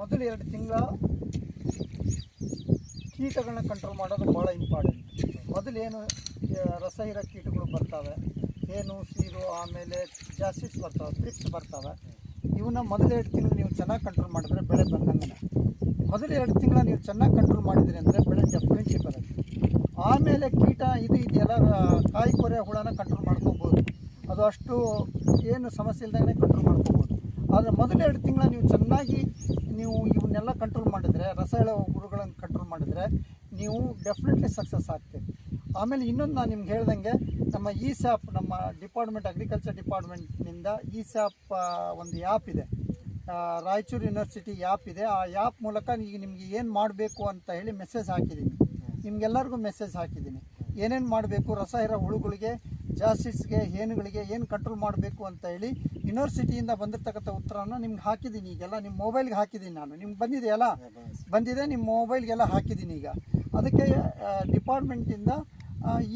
ಮೊದಲು ಎರಡು ತಿಂಗಳ ಕೀಟಗಳನ್ನ ಕಂಟ್ರೋಲ್ ಮಾಡೋದು ಭಾಳ ಇಂಪಾರ್ಟೆಂಟ್ ಮೊದಲು ಏನು ರಸ ಇರೋ ಕೀಟಗಳು ಬರ್ತವೆ. ಏನು, ಸೀರು, ಆಮೇಲೆ ಜಾಸ್ತಿಸ್ ಬರ್ತವೆ ಟ್ರಿಪ್ಸ್ ಬರ್ತವೆ. ಇವನ್ನ ಮೊದಲು ಎರಡು ತಿಂಗಳು ನೀವು ಚೆನ್ನಾಗಿ ಕಂಟ್ರೋಲ್ ಮಾಡಿದ್ರೆ ಬೆಳೆ ಬಂದಂಗೆ. ಮೊದಲು ಎರಡು ತಿಂಗಳ ನೀವು ಚೆನ್ನಾಗಿ ಕಂಟ್ರೋಲ್ ಮಾಡಿದ್ರಿ ಅಂದರೆ ಬೆಳೆ ಡೆಫಿನೆಟ್ಲಿ ಬರುತ್ತೆ. ಆಮೇಲೆ ಕೀಟ ಇದು ಇದೆಲ್ಲ ಕಾಯಿ ಕೊರೆ ಹುಳನ ಕಂಟ್ರೋಲ್ ಮಾಡ್ಕೊಬೋದು. ಅದು ಅಷ್ಟು ಏನು ಸಮಸ್ಯೆ ಇಲ್ದಂಗೆ ಕಂಟ್ರೋಲ್ ಮಾಡ್ಕೊಬೋದು. ಆದರೆ ಮೊದಲು ಎರಡು ತಿಂಗಳ ನೀವು ಚೆನ್ನಾಗಿ ನೀವು ಇವನ್ನೆಲ್ಲ ಕಂಟ್ರೋಲ್ ಮಾಡಿದರೆ ರಸ ಹೇಳೋ ಹುಳುಗಳನ್ನು ಕಂಟ್ರೋಲ್ ಮಾಡಿದರೆ ನೀವು ಡೆಫಿನೆಟ್ಲಿ ಸಕ್ಸಸ್ ಆಗ್ತೀರಿ. ಆಮೇಲೆ ಇನ್ನೊಂದು ನಾನು ನಿಮ್ಗೆ ಹೇಳ್ದಂಗೆ, ನಮ್ಮ ಇ ಸ್ಯಾಪ್ ನಮ್ಮ ಡಿಪಾರ್ಟ್ಮೆಂಟ್ ಅಗ್ರಿಕಲ್ಚರ್ ಡಿಪಾರ್ಟ್ಮೆಂಟ್ನಿಂದ ಇ ಸ್ಯಾಪ್ ಒಂದು ಆ್ಯಪ್ ಇದೆ. ರಾಯಚೂರು ಯೂನಿವರ್ಸಿಟಿ ಆ್ಯಪ್ ಇದೆ. ಆ ಆ್ಯಪ್ ಮೂಲಕ ಈಗ ನಿಮಗೆ ಏನು ಮಾಡಬೇಕು ಅಂತ ಹೇಳಿ ಮೆಸೇಜ್ ಹಾಕಿದ್ದೀನಿ ನಿಮ್ಗೆಲ್ಲರಿಗೂ ಮೆಸೇಜ್ ಹಾಕಿದ್ದೀನಿ. ಏನೇನು ಮಾಡಬೇಕು ರಸ ಇರೋ ಹುಳುಗಳಿಗೆ ಜಾಸ್ಟಿಸ್ಗೆ ಹೇನುಗಳಿಗೆ ಏನು ಕಂಟ್ರೋಲ್ ಮಾಡಬೇಕು ಅಂತ ಹೇಳಿ ಯೂನಿವರ್ಸಿಟಿಯಿಂದ ಬಂದಿರತಕ್ಕಂಥ ಉತ್ತರನ ನಿಮ್ಗೆ ಹಾಕಿದ್ದೀನಿ ಈಗೆಲ್ಲ. ನಿಮ್ಮ ಮೊಬೈಲ್ಗೆ ಹಾಕಿದ್ದೀನಿ ನಾನು. ನಿಮ್ಗೆ ಬಂದಿದೆಯಲ್ಲ ಬಂದಿದೆ. ನಿಮ್ಮ ಮೊಬೈಲ್ಗೆಲ್ಲ ಹಾಕಿದ್ದೀನಿ ಈಗ. ಅದಕ್ಕೆ ಡಿಪಾರ್ಟ್ಮೆಂಟಿಂದ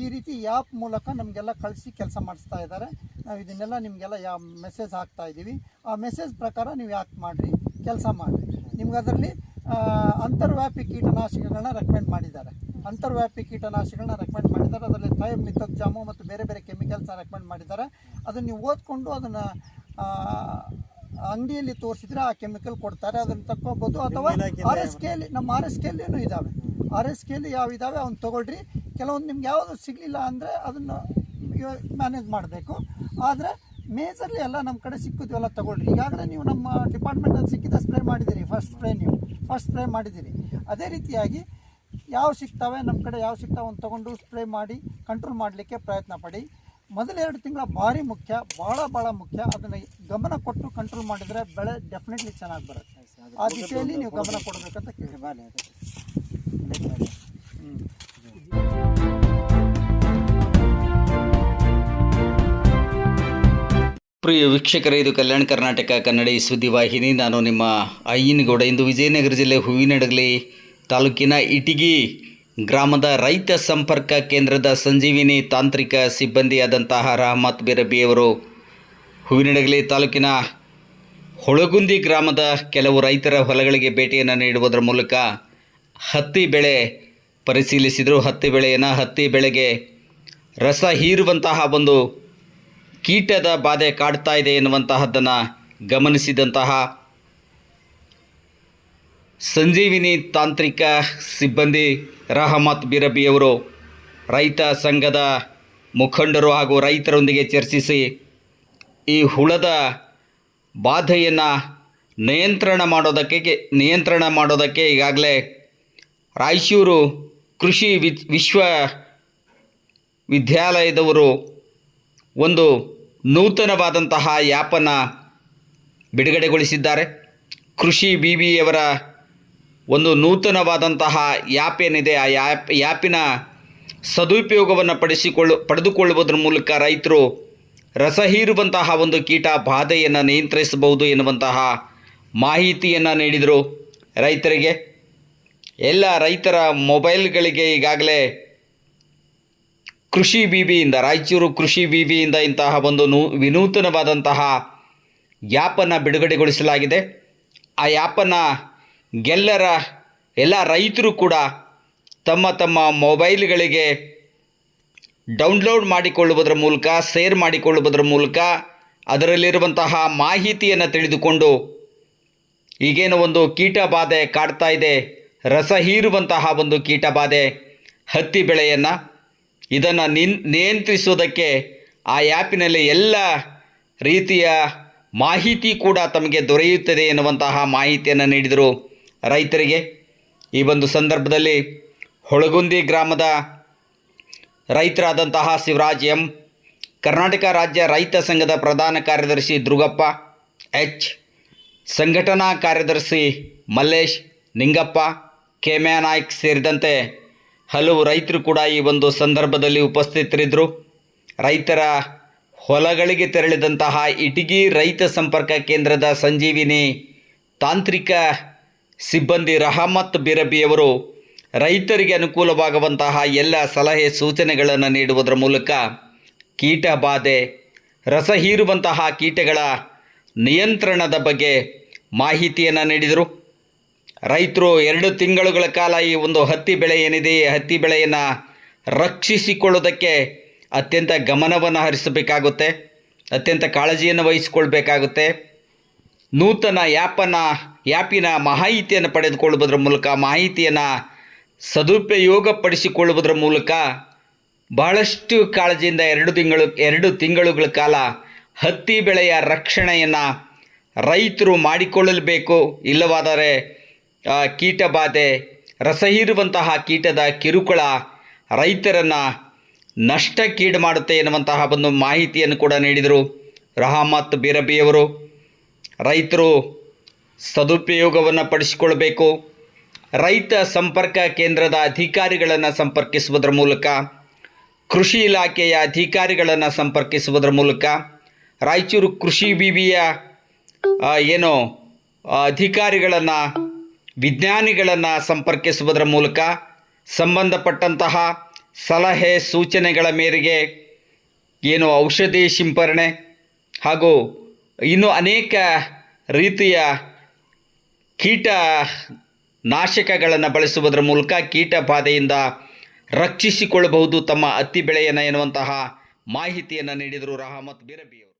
ಈ ರೀತಿ ಆ್ಯಪ್ ಮೂಲಕ ನಮಗೆಲ್ಲ ಕಳಿಸಿ ಕೆಲಸ ಮಾಡಿಸ್ತಾ ಇದ್ದಾರೆ. ನಾವು ಇದನ್ನೆಲ್ಲ ನಿಮಗೆಲ್ಲ ಯಾ ಮೆಸೇಜ್ ಹಾಕ್ತಾ ಇದ್ದೀವಿ. ಆ ಮೆಸೇಜ್ ಪ್ರಕಾರ ನೀವು ಯಾಕೆ ಮಾಡಿರಿ ಕೆಲಸ ಮಾಡಿರಿ. ನಿಮ್ಗೆ ಅದರಲ್ಲಿ ಅಂತರ್ವ್ಯಾಪಿ ಕೀಟನಾಶಕಗಳನ್ನ ರೆಕಮೆಂಡ್ ಮಾಡಿದ್ದಾರೆ. ಅಂತರ್ವ್ಯಾಪಿ ಕೀಟನಾಶಕಗಳನ್ನ ರೆಕಮೆಂಡ್ ಮಾಡಿದ್ದಾರೆ. ಅದರಲ್ಲಿ ಥೈಮ್ ಮಿಥೋಕ್ಜಾಮು ಮತ್ತು ಬೇರೆ ಬೇರೆ ಕೆಮಿಕಲ್ಸ್ನ ರೆಕಮೆಂಡ್ ಮಾಡಿದ್ದಾರೆ. ಅದನ್ನು ನೀವು ಓದ್ಕೊಂಡು ಅದನ್ನು ಅಂಗಡಿಯಲ್ಲಿ ತೋರಿಸಿದ್ರೆ ಆ ಕೆಮಿಕಲ್ ಕೊಡ್ತಾರೆ. ಅದನ್ನು ತಕ್ಕೋಬೋದು ಅಥವಾ ಆರ್ ಎಸ್ ಕೆಲಿ ನಮ್ಮ ಆರ್ ಎಸ್ ಕೆಲಿನೂ ಇದ್ದಾವೆ ಆರ್ ಎಸ್ ಕೆಲಿ ಯಾವ ಇದ್ದಾವೆ ಅವ್ನು ತೊಗೊಳ್ರಿ. ಕೆಲವೊಂದು ನಿಮ್ಗೆ ಯಾವುದು ಸಿಗಲಿಲ್ಲ ಅಂದರೆ ಅದನ್ನು ಮ್ಯಾನೇಜ್ ಮಾಡಬೇಕು. ಆದರೆ ಮೇಜರ್ಲಿ ಎಲ್ಲ ನಮ್ಮ ಕಡೆ ಸಿಕ್ಕಿದ್ವೆಲ್ಲ ಎಲ್ಲ ತಗೊಳ್ರಿ. ಈಗಾಗಲೇ ನೀವು ನಮ್ಮ ಡಿಪಾರ್ಟ್ಮೆಂಟಲ್ಲಿ ಸಿಕ್ಕಿದ ಸ್ಪ್ರೇ ಮಾಡಿದ್ದೀರಿ. ಫಸ್ಟ್ ಸ್ಪ್ರೇ ನೀವು. ಫಸ್ಟ್ ಸ್ಪ್ರೇ ಮಾಡಿದ್ದೀರಿ. ಅದೇ ರೀತಿಯಾಗಿ ಯಾವ ಸಿಗ್ತವೆ ನಮ್ಮ ಕಡೆ ಯಾವ ಸಿಗ್ತಾವೆ ಅಂತ ತೊಗೊಂಡು ಸ್ಪ್ರೇ ಮಾಡಿ ಕಂಟ್ರೋಲ್ ಮಾಡಲಿಕ್ಕೆ ಪ್ರಯತ್ನ ಪಡಿ. ಮೊದಲೆರಡು ತಿಂಗಳ ಭಾರಿ ಮುಖ್ಯ ಭಾಳ ಭಾಳ ಮುಖ್ಯ. ಅದನ್ನು ಗಮನ ಕೊಟ್ಟು ಕಂಟ್ರೋಲ್ ಮಾಡಿದರೆ ಬೆಳೆ ಡೆಫಿನೆಟ್ಲಿ ಚೆನ್ನಾಗಿ ಬರುತ್ತೆ. ಆ ದಿಶೆಯಲ್ಲಿ ನೀವು ಗಮನ ಕೊಡಬೇಕಂತ ಕೇಳಿ. ಹ್ಮ್. ಪ್ರಿಯ ವೀಕ್ಷಕರೇ ಇದು ಕಲ್ಯಾಣ ಕರ್ನಾಟಕ ಕನ್ನಡ ಸುದ್ದಿವಾಹಿನಿ. ನಾನು ನಿಮ್ಮ ಅಯ್ಯನಗೌಡ. ಇಂದು ವಿಜಯನಗರ ಜಿಲ್ಲೆ ಹೂವಿನಡಗಲಿ ತಾಲೂಕಿನ ಇಟಿಗಿ ಗ್ರಾಮದ ರೈತ ಸಂಪರ್ಕ ಕೇಂದ್ರದ ಸಂಜೀವಿನಿ ತಾಂತ್ರಿಕ ಸಿಬ್ಬಂದಿಯಾದಂತಹ ರಹಮತ್ ಬಿರಬಿಯವರು. ಹೂವಿನಡಗಲಿ ತಾಲೂಕಿನ ಹೊಳಗುಂದಿ ಗ್ರಾಮದ ಕೆಲವು ರೈತರ ಹೊಲಗಳಿಗೆ ಭೇಟಿಯನ್ನು ನೀಡುವುದರ ಮೂಲಕ ಹತ್ತಿ ಬೆಳೆ ಪರಿಶೀಲಿಸಿದರು. ಹತ್ತಿ ಬೆಳೆಯನ್ನು ಹತ್ತಿ ಬೆಳೆಗೆ ರಸ ಹೀರುವಂತಹ ಒಂದು ಕೀಟದ ಬಾಧೆ ಕಾಡ್ತಾ ಇದೆ ಎನ್ನುವಂತಹದ್ದನ್ನು ಗಮನಿಸಿದಂತಹ ಸಂಜೀವಿನಿ ತಾಂತ್ರಿಕ ಸಿಬ್ಬಂದಿ ರಹಮತ್ ಬಿರಬಿಯವರು ರೈತ ಸಂಘದ ಮುಖಂಡರು ಹಾಗೂ ರೈತರೊಂದಿಗೆ ಚರ್ಚಿಸಿ ಈ ಹುಳದ ಬಾಧೆಯನ್ನು ನಿಯಂತ್ರಣ ಮಾಡೋದಕ್ಕೆ ನಿಯಂತ್ರಣ ಮಾಡೋದಕ್ಕೆ ಈಗಾಗಲೇ ರಾಯಚೂರು ಕೃಷಿ ವಿ, ವಿಶ್ವ ವಿದ್ಯಾಲಯದವರು ಒಂದು ನೂತನವಾದಂತಹ ಆ್ಯಪನ್ನು ಬಿಡುಗಡೆಗೊಳಿಸಿದ್ದಾರೆ. ಕೃಷಿ ಬಿ ಬಿಯವರ ಒಂದು ನೂತನವಾದಂತಹ ಆ್ಯಪ್ ಏನಿದೆ, ಆ ಆ್ಯಪ್ ಆ್ಯಪಿನ ಸದುಪಯೋಗವನ್ನು ಪಡಿಸಿಕೊಳ್ಳು, ಪಡೆದುಕೊಳ್ಳುವುದರ ಮೂಲಕ ರೈತರು ರಸ ಹೀರುವಂತಹ ಒಂದು ಕೀಟ ಬಾಧೆಯನ್ನು ನಿಯಂತ್ರಿಸಬಹುದು ಎನ್ನುವಂತಹ ಮಾಹಿತಿಯನ್ನು ನೀಡಿದರು ರೈತರಿಗೆ. ಎಲ್ಲ ರೈತರ ಮೊಬೈಲ್ಗಳಿಗೆ ಈಗಾಗಲೇ ಕೃಷಿ ವಿವಿಯಿಂದ, ರಾಯಚೂರು ಕೃಷಿ ವಿವಿಯಿಂದ ಇಂತಹ ಒಂದು ನೂ, ವಿನೂತನವಾದಂತಹ ಆ್ಯಪನ್ನು ಬಿಡುಗಡೆಗೊಳಿಸಲಾಗಿದೆ. ಆ ಆ್ಯಪನ್ನು ಗೆಲ್ಲರ ಎಲ್ಲ ರೈತರು ಕೂಡ ತಮ್ಮ ತಮ್ಮ ಮೊಬೈಲ್ಗಳಿಗೆ ಡೌನ್ಲೋಡ್ ಮಾಡಿಕೊಳ್ಳುವುದರ ಮೂಲಕ, ಶೇರ್ ಮಾಡಿಕೊಳ್ಳುವುದರ ಮೂಲಕ ಅದರಲ್ಲಿರುವಂತಹ ಮಾಹಿತಿಯನ್ನು ತಿಳಿದುಕೊಂಡು ಈಗೇನು ಒಂದು ಕೀಟ ಬಾಧೆ ಕಾಡ್ತಾ ಇದೆ, ರಸ ಹೀರುವಂತಹ ಒಂದು ಕೀಟ ಬಾಧೆ ಹತ್ತಿ ಬೆಳೆಯನ್ನು ಇದನ್ನು ನಿನ್, ನಿಯಂತ್ರಿಸುವುದಕ್ಕೆ ಆ ಆ್ಯಪಿನಲ್ಲಿ ಎಲ್ಲ ರೀತಿಯ ಮಾಹಿತಿ ಕೂಡ ತಮಗೆ ದೊರೆಯುತ್ತದೆ ಎನ್ನುವಂತಹ ಮಾಹಿತಿಯನ್ನು ನೀಡಿದರು. ರೈತರಿಗೆ ಈ ಒಂದು ಸಂದರ್ಭದಲ್ಲಿ ಹೊಳಗುಂದಿ ಗ್ರಾಮದ ರೈತರಾದಂತಹ ಶಿವರಾಜ್ ಎಂ, ಕರ್ನಾಟಕ ರಾಜ್ಯ ರೈತ ಸಂಘದ ಪ್ರಧಾನ ಕಾರ್ಯದರ್ಶಿ ದುರ್ಗಪ್ಪ, ಎಚ್, ಸಂಘಟನಾ ಕಾರ್ಯದರ್ಶಿ ಮಲ್ಲೇಶ್, ನಿಂಗಪ್ಪ ಕೆಮೆ ನಾಯ್ಕ್ ಸೇರಿದಂತೆ ಹಲವು ರೈತರು ಕೂಡ ಈ ಒಂದು ಸಂದರ್ಭದಲ್ಲಿ ಉಪಸ್ಥಿತರಿದ್ದರು. ರೈತರ ಹೊಲಗಳಿಗೆ ತೆರಳಿದಂತಹ ಇಟಗಿ ರೈತ ಸಂಪರ್ಕ ಕೇಂದ್ರದ ಸಂಜೀವಿನಿ ತಾಂತ್ರಿಕ ಸಿಬ್ಬಂದಿ ರಹಮತ್ ಬಿರಬಿಯವರು ರೈತರಿಗೆ ಅನುಕೂಲವಾಗುವಂತಹ ಎಲ್ಲ ಸಲಹೆ ಸೂಚನೆಗಳನ್ನು ನೀಡುವುದರ ಮೂಲಕ ಕೀಟ ಬಾಧೆ, ರಸ ಹೀರುವಂತಹ ಕೀಟಗಳ ನಿಯಂತ್ರಣದ ಬಗ್ಗೆ ಮಾಹಿತಿಯನ್ನು ನೀಡಿದರು. ರೈತರು ಎರಡು ತಿಂಗಳುಗಳ ಕಾಲ ಈ ಒಂದು ಹತ್ತಿ ಬೆಳೆ ಏನಿದೆ, ಈ ಹತ್ತಿ ಬೆಳೆಯನ್ನು ರಕ್ಷಿಸಿಕೊಳ್ಳೋದಕ್ಕೆ ಅತ್ಯಂತ ಗಮನವನ್ನು ಹರಿಸಬೇಕಾಗುತ್ತೆ, ಅತ್ಯಂತ ಕಾಳಜಿಯನ್ನು ವಹಿಸಿಕೊಳ್ಬೇಕಾಗುತ್ತೆ. ನೂತನ ಆ್ಯಪನ್ನು ಆ್ಯಪಿನ ಮಾಹಿತಿಯನ್ನು ಪಡೆದುಕೊಳ್ಳುವುದರ ಮೂಲಕ, ಮಾಹಿತಿಯನ್ನು ಸದುಪಯೋಗಪಡಿಸಿಕೊಳ್ಳುವುದರ ಮೂಲಕ ಬಹಳಷ್ಟು ಕಾಳಜಿಯಿಂದ ಎರಡು ತಿಂಗಳು, ಎರಡು ತಿಂಗಳುಗಳ ಕಾಲ ಹತ್ತಿ ಬೆಳೆಯ ರಕ್ಷಣೆಯನ್ನು ರೈತರು ಮಾಡಿಕೊಳ್ಳಬೇಕು. ಇಲ್ಲವಾದರೆ ಕೀಟಬಾಧೆ ಕೀಟ ಬಾಧೆ ರಸಹೀರುವಂತಹ ಕೀಟದ ಕಿರುಕುಳ ರೈತರನ್ನು ನಷ್ಟಕ್ಕೀಡು ಮಾಡುತ್ತೆ ಎನ್ನುವಂತಹ ಒಂದು ಮಾಹಿತಿಯನ್ನು ಕೂಡ ನೀಡಿದರು. ರಹಮತ್ ಬಿರಬಿಯವರು ರೈತರು ಸದುಪಯೋಗವನ್ನು ಪಡಿಸಿಕೊಳ್ಬೇಕು ರೈತ ಸಂಪರ್ಕ ಕೇಂದ್ರದ ಅಧಿಕಾರಿಗಳನ್ನು ಸಂಪರ್ಕಿಸುವುದರ ಮೂಲಕ, ಕೃಷಿ ಇಲಾಖೆಯ ಅಧಿಕಾರಿಗಳನ್ನು ಸಂಪರ್ಕಿಸುವುದರ ಮೂಲಕ, ರಾಯಚೂರು ಕೃಷಿ ವಿವಿಯ ಏನು ಅಧಿಕಾರಿಗಳನ್ನು, ವಿಜ್ಞಾನಿಗಳನ್ನು ಸಂಪರ್ಕಿಸುವುದರ ಮೂಲಕ ಸಂಬಂಧಪಟ್ಟಂತಹ ಸಲಹೆ ಸೂಚನೆಗಳ ಮೇರೆಗೆ ಏನು ಔಷಧಿ ಸಿಂಪರಣೆ ಹಾಗೂ ಇನ್ನೂ ಅನೇಕ ರೀತಿಯ ಕೀಟ ನಾಶಕಗಳನ್ನು ಬಳಸುವುದರ ಮೂಲಕ ಕೀಟ ಬಾಧೆಯಿಂದ ರಕ್ಷಿಸಿಕೊಳ್ಳಬಹುದು ತಮ್ಮ ಹತ್ತಿ ಬೆಳೆಯನ್ನು ಎನ್ನುವಂತಹ ಮಾಹಿತಿಯನ್ನು ನೀಡಿದರು ರಹಮತ್ ಬೀರಬಿಯವರು.